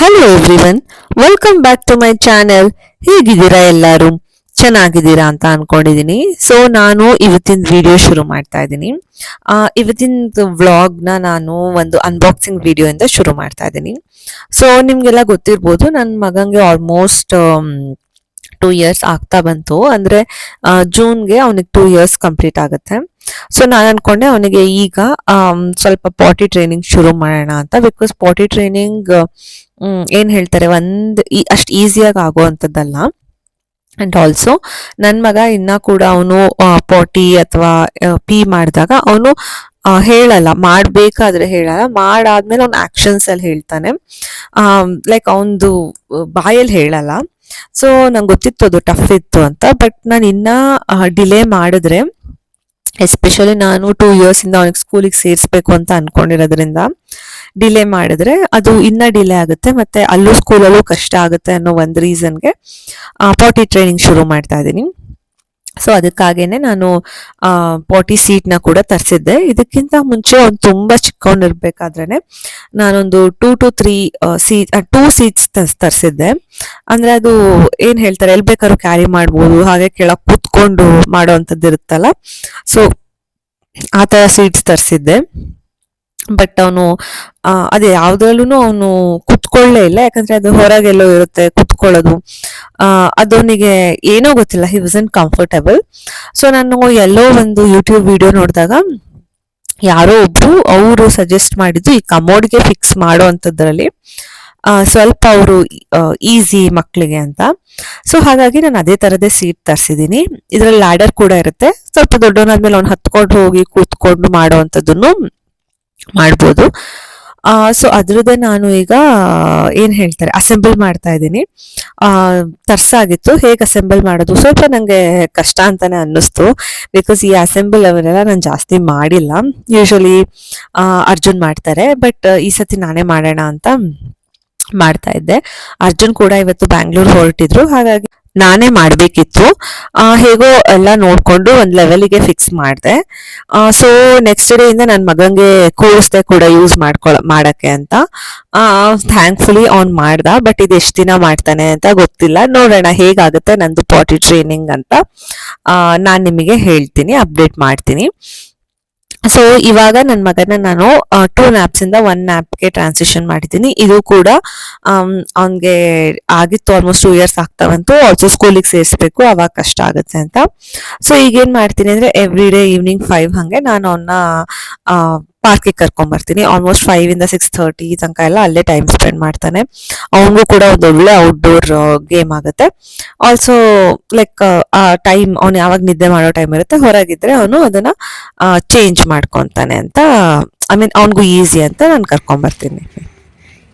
Hello everyone welcome back to my channel ಹೇಗಿದ್ದೀರಾ ಎಲ್ಲರೂ? ಚೆನ್ನಾಗಿದ್ದೀರಾ ಅಂತ ಅನ್ಕೊಂಡಿದೀನಿ. ಸೊ ನಾನು ಇವತ್ತಿನ ವಿಡಿಯೋ ಶುರು ಮಾಡ್ತಾ ಇದ್ದೀನಿ ಇವತ್ತಿನ ವ್ಲಾಗ್ನ ನಾನು ಒಂದು ಅನ್ಬಾಕ್ಸಿಂಗ್ ವಿಡಿಯೋ ಇಂದ ಶುರು ಮಾಡ್ತಾ ಇದ್ದೀನಿ ಸೊ ನಿಮಗೆಲ್ಲ ಗೊತ್ತಿರ್ಬೋದು ನನ್ನ ಮಗಂಗೆ ಆಲ್ಮೋಸ್ಟ್ ಟೂ ಇಯರ್ಸ್ ಆಗ್ತಾ ಬಂತು. ಅಂದ್ರೆ ಜೂನ್ಗೆ ಅವನಿಗೆ ಟೂ ಇಯರ್ಸ್ ಕಂಪ್ಲೀಟ್ ಆಗುತ್ತೆ. ಸೊ ನಾನು ಅನ್ಕೊಂಡೆ ಅವನಿಗೆ ಈಗ ಸ್ವಲ್ಪ ಪಾಟಿ ಟ್ರೈನಿಂಗ್ ಶುರು ಮಾಡೋಣ ಅಂತ. ಬಿಕಾಸ್ ಪಾಟಿ ಟ್ರೈನಿಂಗ್ ಏನು ಹೇಳ್ತಾರೆ, ಒಂದ್ ಅಷ್ಟು ಈಸಿಯಾಗಿ ಆಗುವಂಥದ್ದಲ್ಲ ಅಂಡ್ ಆಲ್ಸೋ ನನ್ನ ಮಗ ಇನ್ನ ಕೂಡ ಅವನು ಪಾಟಿ ಅಥವಾ ಪಿ ಮಾಡಿದಾಗ ಅವನು ಹೇಳಲ್ಲ. ಮಾಡಬೇಕಾದ್ರೆ ಹೇಳಲ್ಲ. ಮಾಡಾದ್ಮೇಲೆ ಅವ್ನು ಆಕ್ಷನ್ಸ್ ಅಲ್ಲಿ ಹೇಳ್ತಾನೆ. ಲೈಕ್ ಅವನದು ಬಾಯಲ್ಲಿ ಹೇಳಲ್ಲ. ಸೊ ನಂಗೆ ಗೊತ್ತಿತ್ತು ಅದು ಟಫ್ ಇತ್ತು ಅಂತ. ಬಟ್ ನಾನು ಇನ್ನ ಡಿಲೇ ಮಾಡಿದ್ರೆ ಎಸ್ಪೆಷಲಿ ನಾನು ಟೂ ಇಯರ್ಸ್ ಇಂದ ಅವನಿಗೆ ಸ್ಕೂಲಿಗೆ ಸೇರಿಸ್ಬೇಕು ಅಂತ ಅನ್ಕೊಂಡಿರೋದ್ರಿಂದ ಡಿಲೇ ಮಾಡಿದ್ರೆ ಅದು ಇನ್ನ ಡಿಲೇ ಆಗುತ್ತೆ ಮತ್ತೆ ಅಲ್ಲೂ ಸ್ಕೂಲಲ್ಲೂ ಕಷ್ಟ ಆಗುತ್ತೆ ಅನ್ನೋ ಒಂದು ರೀಸನ್ಗೆ ಪಾಟಿ ಟ್ರೈನಿಂಗ್ ಶುರು ಮಾಡ್ತಾ ಇದ್ದೀನಿ. ಸೊ ಅದಕ್ಕಾಗೇನೆ ನಾನು ಪಾಟಿ ಸೀಟ್ನ ಕೂಡ ತರಿಸಿದ್ದೆ. ಇದಕ್ಕಿಂತ ಮುಂಚೆ ಒಂದು ತುಂಬಾ ಚಿಕ್ಕವನಿರ್ಬೇಕಾದ್ರೆ ನಾನೊಂದು two to three seat two seats ತರಿಸಿದ್ದೆ. ಅಂದ್ರೆ ಅದು ಏನ್ ಹೇಳ್ತಾರೆ ಎಲ್ಲಿ ಬೇಕಾದ್ರೂ ಕ್ಯಾರಿ ಮಾಡ್ಬೋದು, ಹಾಗೆ ಕೆಳಗೆ ಕೂತ್ಕೊಂಡು ಮಾಡೋವಂಥದ್ದು ಇರುತ್ತಲ್ಲ ಸೊ ಆ ಥರ ಸೀಟ್ಸ್ ತರಿಸಿದ್ದೆ. ಬಟ್ ಅವನು ಅದೇ ಯಾವುದ್ರಲ್ಲೂ ಅವನು ಕುತ್ಕೊಳ್ಳೇ ಇಲ್ಲ. ಯಾಕಂದ್ರೆ ಅದು ಹೊರಗೆಲ್ಲೋ ಇರುತ್ತೆ ಕುತ್ಕೊಳ್ಳೋದು. ಅದವನಿಗೆ ಏನೋ ಗೊತ್ತಿಲ್ಲ. ಹಿ ವಾಸನ್ ಕಂಫರ್ಟಬಲ್ ಸೊ ನಾನು ಎಲ್ಲೋ ಒಂದು ಯೂಟ್ಯೂಬ್ ವಿಡಿಯೋ ನೋಡಿದಾಗ ಯಾರೋ ಒಬ್ರು ಅವರು ಸಜೆಸ್ಟ್ ಮಾಡಿದ್ದು ಈ ಕಮೋಡ್ಗೆ ಫಿಕ್ಸ್ ಮಾಡೋ ಅಂಥದ್ರಲ್ಲಿ. ಆ, ಸ್ವಲ್ಪ ಅವರು ಈಸಿ ಮಕ್ಕಳಿಗೆ ಅಂತ. ಸೊ ಹಾಗಾಗಿ ನಾನು ಅದೇ ತರದೇ ಸೀಟ್ ತರಿಸಿದ್ದೀನಿ. ಇದರಲ್ಲಿ ಲ್ಯಾಡರ್ ಕೂಡ ಇರುತ್ತೆ. ಸ್ವಲ್ಪ ದೊಡ್ಡವನಾದ್ಮೇಲೆ ಅವ್ನು ಹತ್ಕೊಂಡು ಹೋಗಿ ಕೂತ್ಕೊಂಡು ಮಾಡೋ ಅಂಥದ್ದನ್ನು ಮಾಡ್ಬೋದು. ಸೊ ಅದ್ರದ್ದೇ ನಾನು ಈಗ, ಏನು ಹೇಳ್ತಾರೆ ಅಸೆಂಬಲ್ ಮಾಡ್ತಾ ಇದ್ದೀನಿ. ತರ್ಸಾಗಿತ್ತು ಹೇಗೆ ಅಸೆಂಬಲ್ ಮಾಡೋದು? ಸ್ವಲ್ಪ ನನಗೆ ಕಷ್ಟ ಅಂತಾನೆ ಅನ್ನಿಸ್ತು. ಬಿಕಾಸ್ ಈ ಅಸೆಂಬಲ್ ಅವರೆಲ್ಲ ನಾನು ಜಾಸ್ತಿ ಮಾಡಿಲ್ಲ. ಯೂಶಲಿ ಅರ್ಜುನ್ ಮಾಡ್ತಾರೆ. ಬಟ್ ಈ ಸತಿ ನಾನೇ ಮಾಡೋಣ ಅಂತ ಮಾಡ್ತಾ ಇದ್ದೆ. ಅರ್ಜುನ್ ಕೂಡ ಇವತ್ತು ಬ್ಯಾಂಗ್ಳೂರ್ ಹೊರಟಿದ್ರು. ಹಾಗಾಗಿ ನಾನೇ ಮಾಡಬೇಕಿತ್ತು. ಹೇಗೋ ಎಲ್ಲ ನೋಡಿಕೊಂಡು ಒಂದು ಲೆವೆಲಿಗೆ ಫಿಕ್ಸ್ ಮಾಡಿದೆ. ಸೊ ನೆಕ್ಸ್ಟ್ ಡೇ ಇಂದ ನನ್ನ ಮಗಂಗೆ ಕೂರಿಸ್ದೆ ಕೂಡ ಯೂಸ್ ಮಾಡ್ಕೊಳ, ಮಾಡೋಕ್ಕೆ ಅಂತ. ಥ್ಯಾಂಕ್ಫುಲಿ ಆನ್ ಮಾಡ್ದ ಬಟ್ ಇದು ಎಷ್ಟು ದಿನ ಮಾಡ್ತಾನೆ ಅಂತ ಗೊತ್ತಿಲ್ಲ. ನೋಡೋಣ ಹೇಗಾಗುತ್ತೆ ನಂದು ಪಾಟಿ ಟ್ರೈನಿಂಗ್ ಅಂತ. ನಾನು ನಿಮಗೆ ಹೇಳ್ತೀನಿ ಅಪ್ಡೇಟ್ ಮಾಡ್ತೀನಿ. ಸೊ ಇವಾಗ ನನ್ನ ಮಗನ ನಾನು ಟೂ ನ್ಯಾಪ್ಸ್ ಇಂದ ಒನ್ ನ್ಯಾಪ್ಗೆ ಟ್ರಾನ್ಸಿಷನ್ ಮಾಡಿದ್ದೀನಿ. ಇದು ಕೂಡ ಅವನಿಗೆ ಆಗಿತ್ತು ಆಲ್ಮೋಸ್ಟ್ ಟೂ ಇಯರ್ಸ್ ಆಗ್ತಾ ಬಂತು ಆಲ್ಸೋ ಸ್ಕೂಲಿಗೆ ಸೇರಿಸ್ಬೇಕು, ಅವಾಗ ಕಷ್ಟ ಆಗುತ್ತೆ ಅಂತ. ಸೊ ಈಗೇನು ಮಾಡ್ತೀನಿ ಅಂದ್ರೆ ಎವ್ರಿ ಡೇ ಈವ್ನಿಂಗ್ ಫೈವ್ ಹಾಗೆ ನಾನು ಅವನ್ನ ಪಾರ್ಕಿಗೆ ಕರ್ಕೊಂಡ್ ಬರ್ತೀನಿ. ಆಲ್ಮೋಸ್ಟ್ ಫೈವ್ ಇಂದ ಸಿಕ್ಸ್ ಥರ್ಟಿ ತನಕ ಎಲ್ಲ ಅಲ್ಲೇ ಟೈಮ್ ಸ್ಪೆಂಡ್ ಮಾಡ್ತಾನೆ. ಅವನಿಗೂ ಕೂಡ ಒಂದು ಒಳ್ಳೆ ಔಟ್ಡೋರ್ ಗೇಮ್ ಆಗುತ್ತೆ. ಆಲ್ಸೋ ಲೈಕ್ ಆ ಟೈಮ್ ಅವನು ಯಾವಾಗ ನಿದ್ದೆ ಮಾಡೋ ಟೈಮ್ ಇರುತ್ತೆ, ಹೊರಗಿದ್ರೆ ಅವನು ಅದನ್ನ ಚೇಂಜ್ ಮಾಡ್ಕೊಂತಾನೆ ಅಂತ ಐ ಮೀನ್ ಅವನಿಗೂ ಈಸಿ ಅಂತ ನಾನು ಕರ್ಕೊಂಡ್ ಬರ್ತೀನಿ.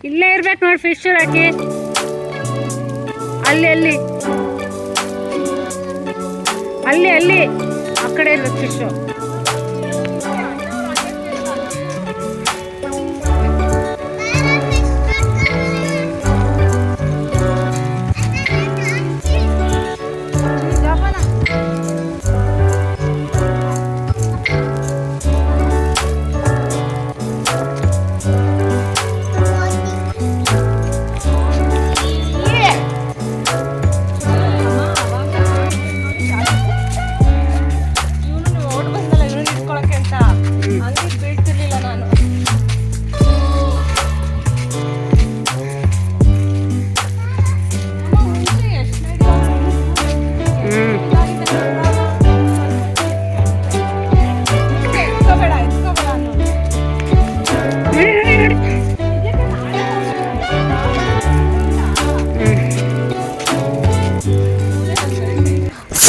ಇಲ್ಲೇ ಇರ್ಬೇಕು ನೋಡಿ ಫಿಶ್ ಹಾಕಿ ಅಲ್ಲಿ ಅಲ್ಲಿ. ಅಲ್ಲಿ ಅಲ್ಲಿ. ಆ ಕಡೆ ಇರ್ಬೇಕು ಫಿಶ್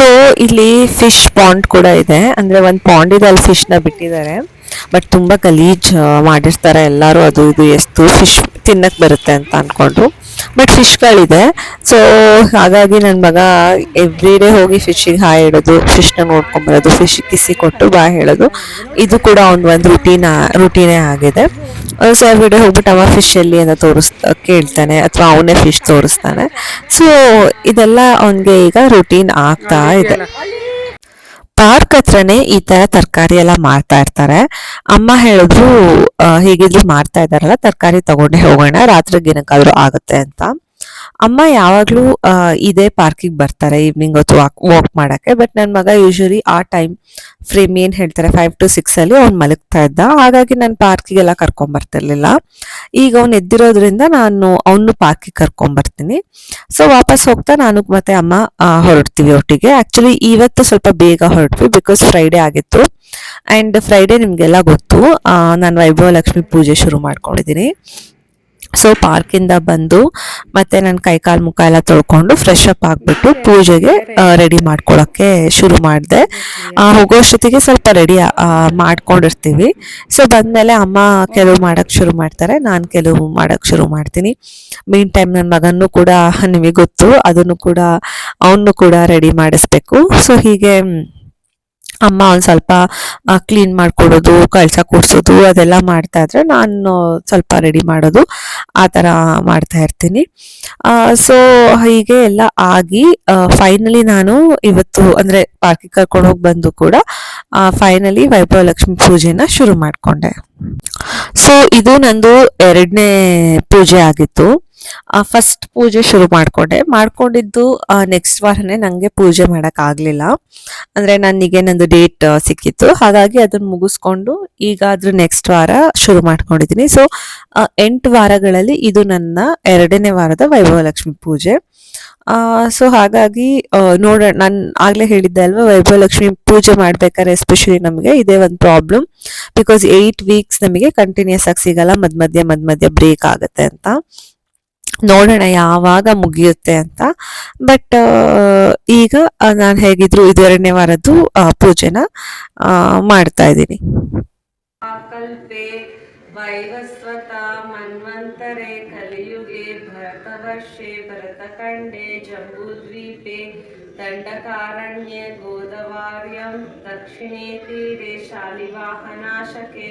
ಸೊ ಇಲ್ಲಿ ಫಿಶ್ ಪಾಂಡ್ ಕೂಡ ಇದೆ. ಅಂದ್ರೆ ಒಂದು ಇದೆ ಅಲ್ಲಿ ಫಿಶ್ನ ಬಿಟ್ಟಿದ್ದಾರೆ. ಬಟ್ ತುಂಬ ಗಲೀಜ್ ಮಾಡಿರ್ತಾರೆ ಎಲ್ಲರೂ ಅದು ಇದು ಎಷ್ಟು ಫಿಶ್ ತಿನ್ನಕ್ಕೆ ಬರುತ್ತೆ ಅಂತ ಅಂದ್ಕೊಂಡ್ರು ಬಟ್ ಫಿಶ್ಗಳಿದೆ ಸೊ ಹಾಗಾಗಿ ನನ್ನ ಮಗ ಎವ್ರಿ ಡೇ ಹೋಗಿ ಫಿಶಿಗೆ ಹಾಯ್ ಇಡೋದು ಫಿಶ್ನ ನೋಡ್ಕೊಂಬರೋದು ಫಿಶ್ ಕಿಸಿ ಕೊಟ್ಟು ಬಾ ಹೇಳೋದು. ಇದು ಕೂಡ ಒಂದು ಒಂದು ರುಟೀನ್ ರುಟೀನೇ ಆಗಿದೆ. ಸೊ ಎವ್ರಿ ಡೇ ಹೋಗ್ಬಿಟ್ಟು ಅವ ಫಿಶ್ ಎಲ್ಲಿ ಅಂತ ತೋರಿಸ್ ಕೇಳ್ತಾನೆ, ಅಥವಾ ಅವನೇ ಫಿಶ್ ತೋರಿಸ್ತಾನೆ. ಸೊ ಇದೆಲ್ಲ ಅವನಿಗೆ ಈಗ ರುಟೀನ್ ಆಗ್ತಾ ಇದೆ. ಪಾರ್ಕ್ ಹತ್ರನೇ ಈ ತರ ತರಕಾರಿ ಎಲ್ಲ ಮಾರ್ತಾ ಇರ್ತಾರೆ. ಅಮ್ಮ ಹೇಳಿದ್ರು ಹೀಗಿದ್ರು ಮಾರ್ತಾ ಇದಾರಲ್ಲ ತರಕಾರಿ ತಗೊಂಡೆ ಹೋಗೋಣ, ರಾತ್ರಿ ಏನಕ್ಕಾದ್ರೂ ಆಗುತ್ತೆ ಅಂತ. ಅಮ್ಮ ಯಾವಾಗ್ಲೂ ಇದೇ ಪಾರ್ಕಿಗೆ ಬರ್ತಾರೆ ಈವ್ನಿಂಗ್ ಹೊತ್ತು ವಾಕ್ ವಾಕ್ ಮಾಡಕ್ಕೆ ಬಟ್ ನನ್ನ ಮಗ ಯೂಶ್ವಲಿ ಆ ಟೈಮ್ ಫ್ರೇಮ್ ಏನ್ ಹೇಳ್ತಾರೆ ಫೈವ್ ಟು ಸಿಕ್ಸ್ ಅಲ್ಲಿ ಅವ್ನು ಮಲಗ್ತಾ ಇದ್ದ. ಹಾಗಾಗಿ ನಾನು ಪಾರ್ಕಿಗೆಲ್ಲ ಕರ್ಕೊಂಡ್ ಬರ್ತಿರ್ಲಿಲ್ಲ. ಈಗ ಅವ್ನು ಎದ್ದಿರೋದ್ರಿಂದ ನಾನು ಅವನು ಪಾರ್ಕಿಗೆ ಕರ್ಕೊಂಡ್ ಬರ್ತೀನಿ. ಸೊ ವಾಪಸ್ ಹೋಗ್ತಾ ನಾನು ಮತ್ತೆ ಅಮ್ಮ ಹೊರಡ್ತೀವಿ ಒಟ್ಟಿಗೆ. ಆಕ್ಚುಲಿ ಇವತ್ತು ಸ್ವಲ್ಪ ಬೇಗ ಹೊರಟ್ವಿ ಬಿಕಾಸ್ ಫ್ರೈಡೇ ಆಗಿತ್ತು. ಅಂಡ್ ಫ್ರೈಡೇ ನಿಮ್ಗೆಲ್ಲ ಗೊತ್ತು ನಾನು ವೈಭವ ಲಕ್ಷ್ಮಿ ಪೂಜೆ ಶುರು ಮಾಡ್ಕೊಂಡಿದ್ದೀನಿ. ಸೊ ಪಾರ್ಕಿಂದ ಬಂದು ಮತ್ತೆ ನನ್ನ ಕೈಕಾಲು ಮುಖ ಎಲ್ಲ ತೊಳ್ಕೊಂಡು ಫ್ರೆಶ್ ಅಪ್ ಆಗ್ಬಿಟ್ಟು ಪೂಜೆಗೆ ರೆಡಿ ಮಾಡ್ಕೊಳಕ್ಕೆ ಶುರು ಮಾಡಿದೆ. ಹೋಗೋಷ್ಟೊತ್ತಿಗೆ ಸ್ವಲ್ಪ ರೆಡಿ ಮಾಡ್ಕೊಂಡಿರ್ತೀವಿ. ಸೊ ಬಂದ್ಮೇಲೆ ಅಮ್ಮ ಕೆಲವು ಮಾಡಕ್ ಶುರು ಮಾಡ್ತಾರೆ, ನಾನು ಕೆಲವು ಮಾಡೋಕ್ಕೆ ಶುರು ಮಾಡ್ತೀನಿ. ಮೀನ್ ಟೈಮ್ ನನ್ನ ಮಗನ್ನು ಕೂಡ, ನಿಮಗೆ ಗೊತ್ತು, ಅದನ್ನು ಕೂಡ ಅವನು ಕೂಡ ರೆಡಿ ಮಾಡಿಸ್ಬೇಕು. ಸೊ ಹೀಗೆ ಅಮ್ಮ ಒಂದು ಸ್ವಲ್ಪ ಕ್ಲೀನ್ ಮಾಡಿಕೊಡೋದು, ಕಳ್ಸ ಕೂಡ್ಸೋದು, ಅದೆಲ್ಲ ಮಾಡ್ತಾ ಇದ್ರೆ ನಾನು ಸ್ವಲ್ಪ ರೆಡಿ ಮಾಡೋದು, ಆ ಥರ ಮಾಡ್ತಾ ಇರ್ತೀನಿ. ಸೊ ಹೀಗೆ ಎಲ್ಲ ಆಗಿ ಫೈನಲಿ ನಾನು ಇವತ್ತು ಅಂದ್ರೆ ಪಾರ್ಕಿಗೆ ಕರ್ಕೊಂಡು ಹೋಗಿ ಬಂದು ಕೂಡ ಫೈನಲಿ ವೈಭವ ಲಕ್ಷ್ಮಿ ಪೂಜೆನ ಶುರು ಮಾಡ್ಕೊಂಡೆ. ಸೊ ಇದು ನಂದು ಎರಡನೇ ಪೂಜೆ ಆಗಿತ್ತು. ಫಸ್ಟ್ ಪೂಜೆ ಶುರು ಮಾಡಿಕೊಂಡೆ. ಮಾಡ್ಕೊಂಡಿದ್ದು ನೆಕ್ಸ್ಟ್ ವಾರನೇ ನನಗೆ ಪೂಜೆ ಮಾಡೋಕ್ಕಾಗಲಿಲ್ಲ ಅಂದರೆ ನನಗೆ ನಂದು ಡೇಟ್ ಸಿಕ್ಕಿತ್ತು. ಹಾಗಾಗಿ ಅದನ್ನು ಮುಗಿಸ್ಕೊಂಡು ಈಗ ಅದ್ರ ನೆಕ್ಸ್ಟ್ ವಾರ ಶುರು ಮಾಡ್ಕೊಂಡಿದ್ದೀನಿ ಸೊ ಎಂಟು ವಾರಗಳಲ್ಲಿ ಇದು ನನ್ನ ಎರಡನೇ ವಾರದ ವೈಭವಲಕ್ಷ್ಮಿ ಪೂಜೆ. ಸೊ ಹಾಗಾಗಿ ನೋಡೋಣ. ನಾನು ಆಗಲೇ ಹೇಳಿದ್ದೆ ಅಲ್ವಾ, ವೈಭವಲಕ್ಷ್ಮಿ ಪೂಜೆ ಮಾಡ್ಬೇಕಾದ್ರೆ ಎಸ್ಪೆಷಲಿ ನಮಗೆ ಇದೇ ಒಂದು ಪ್ರಾಬ್ಲಮ್ ಬಿಕಾಸ್ ಏಯ್ಟ್ ವೀಕ್ಸ್ ನಮಗೆ ಕಂಟಿನ್ಯೂಸ್ ಆಗಿ ಸಿಗಲ್ಲ. ಮಧ್ಯ ಮಧ್ಯ ಮಧ್ಯ ಮಧ್ಯ ಬ್ರೇಕ್ ಆಗುತ್ತೆ ಅಂತ. ನೋಡೋಣ ಯಾವಾಗ ಮುಗಿಯುತ್ತೆ ಅಂತ. ಬಟ್ ಈಗ ನಾನು ಹೇಗಿದ್ರು ಇದು ಎರಡನೇ ವಾರದ್ದು ಪೂಜೆನ ಮಾಡ್ತಾ ಇದ್ದೀನಿ. ವೈವಸ್ವತ ಮನ್ವಂತರೆ ಕಲಿಯುಗೆ ಭರತವರ್ಷೆ ಭರತಖಂಡೆ ಜಂಬೂದ್ವೀಪೆ ದಂಡಕಾರಣ್ಯೆ ಗೋದವಾರ್ಯಂ ದಕ್ಷಿಣೇ ತೀರೆ ಶಾಲಿವಾಹನಾಶಕೆ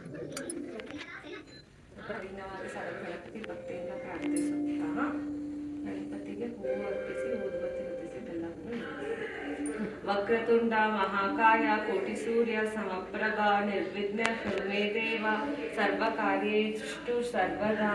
वक्रतुंड महाकाय कोटिसूर्य समप्रभा निर्विघ्न सुर्मे देव. सर्वदा.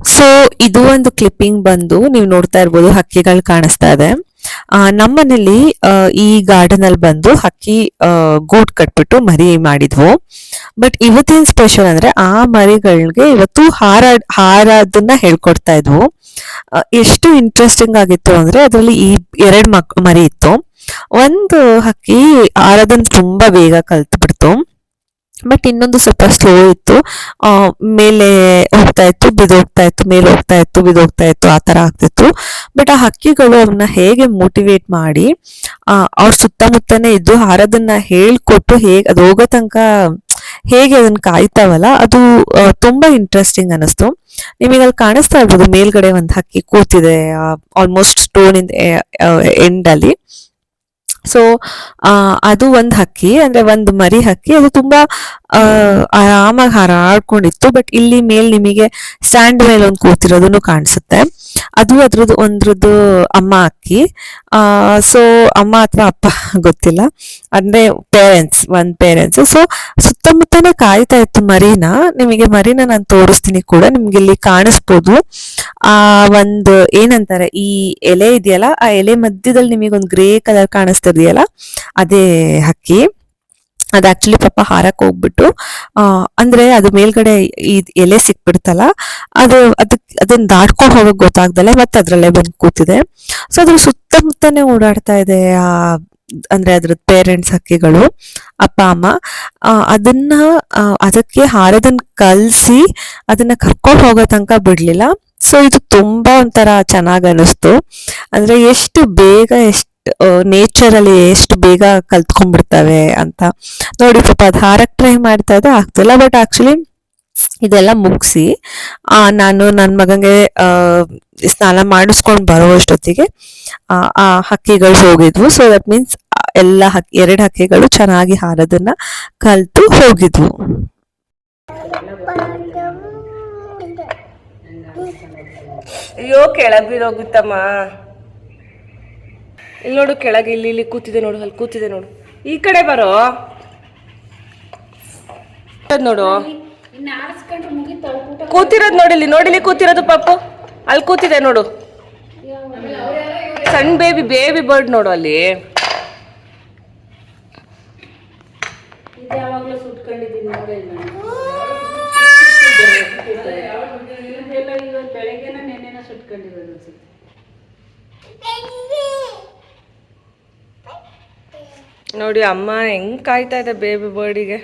ಸೊ ಇದು ಒಂದು ಕ್ಲಿಪ್ಪಿಂಗ್ ಬಂದು ನೀವು ನೋಡ್ತಾ ಇರ್ಬೋದು, ಹಕ್ಕಿಗಳು ಕಾಣಿಸ್ತಾ ಇದೆ. ನಮ್ಮನೇಲಿ ಈ ಗಾರ್ಡನ್ ಅಲ್ಲಿ ಬಂದು ಹಕ್ಕಿ ಗೂಡ್ ಕಟ್ಬಿಟ್ಟು ಮರಿ ಮಾಡಿದ್ವು. ಬಟ್ ಇವತ್ತಿನ ಸ್ಪೆಷಲ್ ಅಂದ್ರೆ ಆ ಮರಿಗಳಿಗೆ ಇವತ್ತು ಹಾರ, ಹಾರದನ್ನ ಹೇಳ್ಕೊಡ್ತಾ ಇದ್ವು. ಎಷ್ಟು ಇಂಟ್ರೆಸ್ಟಿಂಗ್ ಆಗಿತ್ತು ಅಂದ್ರೆ ಅದರಲ್ಲಿ ಈ ಎರಡು ಮಕ್, ಮರಿ ಇತ್ತು. ಒಂದು ಹಕ್ಕಿ ಹಾರದನ್ನ ತುಂಬಾ ಬೇಗ ಕಲ್ತು ಬಿಡ್ತು ಬಟ್ ಇನ್ನೊಂದು ಸ್ವಲ್ಪ ಸ್ಲೋ ಇತ್ತು. ಮೇಲೆ ಹೋಗ್ತಾ ಇತ್ತು ಬಿದೋಗ್ತಾ ಇತ್ತು, ಮೇಲೆ ಹೋಗ್ತಾ ಇತ್ತು ಬಿದೋಗ್ತಾ ಇತ್ತು, ಆ ತರ ಆಗ್ತಿತ್ತು. ಬಟ್ ಆ ಹಕ್ಕಿಗಳು ಅವನ್ನ ಹೇಗೆ ಮೋಟಿವೇಟ್ ಮಾಡಿ ಅವ್ರ ಸುತ್ತಮುತ್ತನೇ ಇದ್ದು ಹಾರದನ್ನ ಹೇಳ್ಕೊಟ್ಟು ಹೇಗೆ, ಅದು ಹೋಗೋ ತನಕ ಹೇಗೆ ಅದನ್ನ ಕಾಯ್ತಾವಲ್ಲ, ಅದು ತುಂಬಾ ಇಂಟ್ರೆಸ್ಟಿಂಗ್ ಅನಿಸ್ತು ನಿಮಗೆ ಅಲ್ಲಿ ಕಾಣಿಸ್ತಾ ಇರ್ಬೋದು, ಮೇಲ್ಗಡೆ ಒಂದು ಹಕ್ಕಿ ಕೂತಿದೆ ಆಲ್ಮೋಸ್ಟ್ ಸ್ಟೋನ್ ಇನ್ ಎಂಡ್ ಅಲ್ಲಿ. ಸೊ ಅದು ಒಂದು ಹಕ್ಕಿ, ಅಂದ್ರೆ ಒಂದು ಮರಿ ಹಕ್ಕಿ. ಅದು ತುಂಬಾ ಆರಾಮಾಗಿ ಹಾರಾಡ್ಕೊಂಡಿತ್ತು. ಬಟ್ ಇಲ್ಲಿ ಮೇಲ್ ನಿಮಗೆ ಸ್ಟ್ಯಾಂಡ್ ಮೇಲೆ ಒಂದು ಕೂತಿರೋದನ್ನು ಕಾಣಿಸುತ್ತೆ. ಅದು ಅದ್ರದ್ದು, ಒಂದ್ರದ್ದು ಅಮ್ಮ ಅಕ್ಕಿ ಸೊ ಅಮ್ಮ ಅಥವಾ ಅಪ್ಪ ಗೊತ್ತಿಲ್ಲ. ಅಂದ್ರೆ ಪೇರೆಂಟ್ಸ್ ಒಂದು ಪೇರೆಂಟ್ಸ್ ಸೊ ಸುತ್ತಮುತ್ತನೇ ಕಾಯ್ತಾ ಇತ್ತು ಮರೀನಾ. ನಿಮಗೆ ಮರಿನ ನಾನು ತೋರಿಸ್ತೀನಿ ಕೂಡ, ನಿಮ್ಗೆ ಇಲ್ಲಿ ಕಾಣಿಸ್ಬೋದು. ಆ, ಒಂದು ಏನಂತಾರೆ, ಈ ಎಲೆ ಇದೆಯಲ್ಲ, ಆ ಎಲೆ ಮಧ್ಯದಲ್ಲಿ ನಿಮಗೆ ಒಂದು ಗ್ರೇ ಕಲರ್ ಕಾಣಿಸ್ತಾ ಇದೆಯಲ್ಲ ಅದೇ ಹಕ್ಕಿ. ಅದು ಆಕ್ಚುಲಿ ಪಾಪ ಹಾರಕ್ ಹೋಗ್ಬಿಟ್ಟು ಅಂದ್ರೆ ಅದು ಮೇಲ್ಗಡೆ ಈ ಎಲೆ ಸಿಕ್ಬಿಡ್ತಲ್ಲ, ಅದು ಅದಕ್ಕೆ ಅದನ್ನ ದಾಟ್ಕೊಂಡು ಹೋಗಕ್ ಗೊತ್ತಾಗ್ದಲ್ಲ, ಮತ್ತೆ ಅದರಲ್ಲೇ ಬಂದು ಕೂತಿದೆ. ಸೊ ಅದ್ರ ಸುತ್ತಮುತ್ತನೇ ಓಡಾಡ್ತಾ ಇದೆ ಆ ಅಂದ್ರೆ ಅದ್ರದ್ದು ಪೇರೆಂಟ್ಸ್ ಹಕ್ಕಿಗಳು, ಅಪ್ಪ, ಅಮ್ಮ ಅದನ್ನ ಅದಕ್ಕೆ ಹಾರದನ್ನ ಕಲಸಿ ಅದನ್ನ ಕರ್ಕೊಂಡು ಹೋಗೋ ತನಕ ಬಿಡಲಿಲ್ಲ. ಸೊ ಇದು ತುಂಬಾ ಒಂಥರ ಚೆನ್ನಾಗ್ ಅನಿಸ್ತು. ಅಂದ್ರೆ ಎಷ್ಟು ಬೇಗ ಎಷ್ಟು ನೇಚರ್ ಅಲ್ಲಿ ಎಷ್ಟು ಬೇಗ ಕಲ್ತ್ಕೊಂಡ್ಬಿಡ್ತವೆ ಅಂತ. ನೋಡಿ ಪಾಪ ಅದು ಹಾರಕ್ಕೆ ಟ್ರೈ ಮಾಡ್ತಾ ಇದ್ದೆ ಆಗ್ತಿಲ್ಲ ಬಟ್ ಆಕ್ಚುಲಿ ಇದೆಲ್ಲ ಮುಗಿಸಿ ನಾನು ನನ್ನ ಮಗಂಗೆ ಆ, ಸ್ನಾನ ಮಾಡಿಸ್ಕೊಂಡು ಬರೋಷ್ಟೊತ್ತಿಗೆ ಆ, ಹಕ್ಕಿಗಳು ಹೋಗಿದ್ವು. ಸೊ ದಟ್ ಮೀನ್ಸ್ ಎಲ್ಲ ಹಕ್ಕಿ ಎರಡು ಹಕ್ಕಿಗಳು ಚೆನ್ನಾಗಿ ಹಾರೋದನ್ನ ಕಲ್ತು ಹೋಗಿದ್ವು. ಅಯ್ಯೋ ಕೆಳಗ್ ಬಿರೋಗುತ್ತಮ್ಮ ಇಲ್ಲಿ ನೋಡು ಕೆಳಗೆ ಇಲ್ಲಿ ಇಲ್ಲಿ ಕೂತಿದೆ ನೋಡು ಅಲ್ಲಿ ಕೂತಿದೆ ನೋಡು. ಈ ಕಡೆ ಬರೋ. ನೋಡು. ಕೂತಿರೋದು ನೋಡಿಲಿ ನೋಡಿಲಿ ಕೂತಿರೋದು ಪಾಪು. ಅಲ್ಲಿ ಕೂತಿದೆ ನೋಡು. ಸಣ್ಣ ಬೇಬಿ ಬೇಬಿ ಬರ್ಡ್ ನೋಡು ಅಲ್ಲಿ. ನೋಡಿ ಅಮ್ಮ ಹೆಂಗ್ ಕಾಯ್ತಾ ಇದೆ ಬೇಬಿ ಬರ್ಡಿಗೆ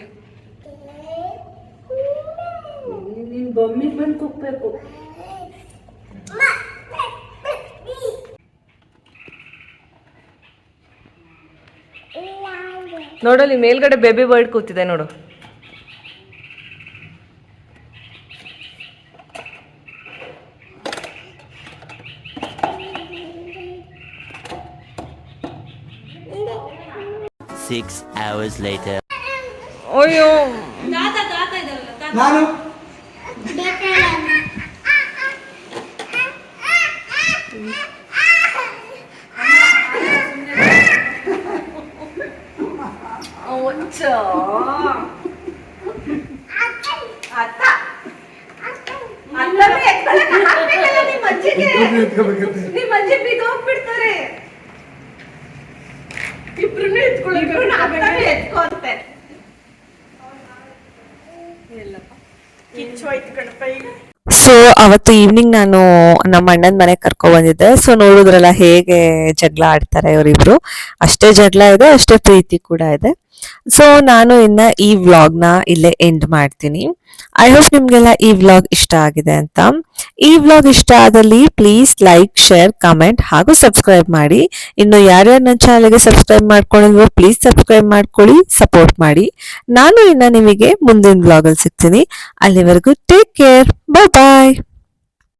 ನೋಡಲ್ಲಿ ಮೇಲ್ಗಡೆ ಬೇಬಿ ಬರ್ಡ್ ಕೂತಿದೆ ನೋಡು. Six hours later. ಅಯ್ಯೋ. ಇಬ್ರು ನಿಮ್ಮ ಅಜ್ಜಿ ಬಿದ್ದು ಹೋಗ್ಬಿಡ್ತಾರೆ. ಇಬ್ರು ಎತ್ಕೊಳ್ಳೋಣ ಅರ್ಥನೇ ಎಲ್ಲಪ್ಪ. ಕಿಚ್ಚು ಆಯ್ತು ಕಣಪ್ಪ ಈಗ. ಸೊ ಅವತ್ತು ಈವ್ನಿಂಗ್ ನಾನು ನಮ್ಮ ಅಣ್ಣನ ಮನೆಗೆ ಕರ್ಕೊ ಬಂದಿದ್ದೆ. ಸೊ ನೋಡಿದ್ರಲ್ಲ ಹೇಗೆ ಜಗಳ ಆಡ್ತಾರೆ ಇವರಿಬ್ರು ಅಷ್ಟೇ ಜಗಳ ಇದೆ, ಅಷ್ಟೇ ಪ್ರೀತಿ ಕೂಡ ಇದೆ. ಸೊ ನಾನು ಇನ್ನ ಈ ವ್ಲಾಗ್ನ ಇಲ್ಲೇ ಎಂಡ್ ಮಾಡ್ತೀನಿ. ಐ ಹೋಪ್ ನಿಮ್ಗೆಲ್ಲ ಈ ವ್ಲಾಗ್ ಇಷ್ಟ ಆಗಿದೆ ಅಂತ. ಈ ವ್ಲಾಗ್ ಇಷ್ಟ ಆದಲ್ಲಿ ಪ್ಲೀಸ್ ಲೈಕ್ ಶೇರ್ ಕಮೆಂಟ್ ಹಾಗೂ ಸಬ್ಸ್ಕ್ರೈಬ್ ಮಾಡಿ. ಇನ್ನು ಯಾರ್ಯಾರು ನನ್ನ ಚಾನಲ್ಗೆ ಸಬ್ಸ್ಕ್ರೈಬ್ ಮಾಡ್ಕೊಂಡಿದ್ವೋ ಪ್ಲೀಸ್ ಸಬ್ಸ್ಕ್ರೈಬ್ ಮಾಡ್ಕೊಳ್ಳಿ ಸಪೋರ್ಟ್ ಮಾಡಿ. ನಾನು ಇನ್ನ ನಿಮಗೆ ಮುಂದಿನ ವ್ಲಾಗಲ್ಲಿ ಸಿಗ್ತೀನಿ. ಅಲ್ಲಿವರೆಗೂ ಟೇಕ್ ಕೇರ್ ಬಾಯ್ ಬಾಯ್